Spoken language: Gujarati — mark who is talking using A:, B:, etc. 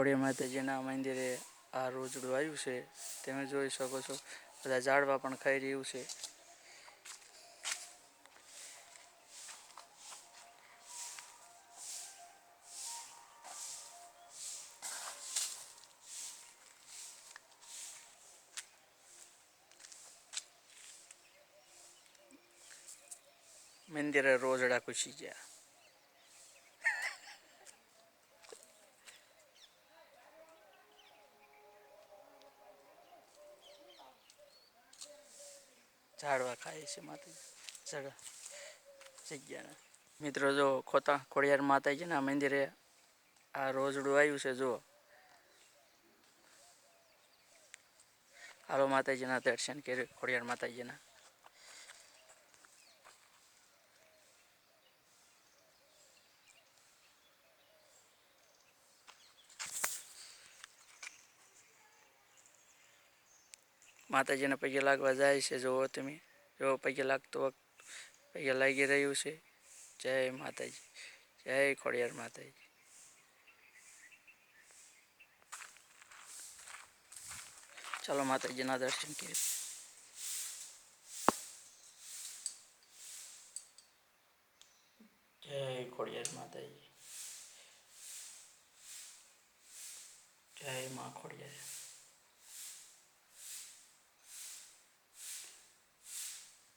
A: ખોડિયા માતાજીના મંદિરે આ રોજડું આવ્યું છે. તમે જોઈ શકો છો. બધા ઝાડવા પણ ખાઈ રહ્યું છે. મંદિરે રોજડા ઘૂસી ગયા. ઝાડવા ખાય છે માતાજી. ઝાડ જગ્યાના. મિત્રો, જો ખોતા ખોડિયાર માતાજીના મંદિરે આ રોજડું આવ્યું છે જો હાલો માતાજીના દર્શન કર્યું, ખોડિયાર માતાજીના. માતાજીને પગે લાગવા જાય છે જુઓ તમે જો પગે લાગતો વખત પગે લાગી રહ્યું છે જય માતાજી જય ખોડિયાર માતાજી ચાલો માતાજીના દર્શન કરીએ જય ખોડિયાર માતાજી જય માં ખોડિયાર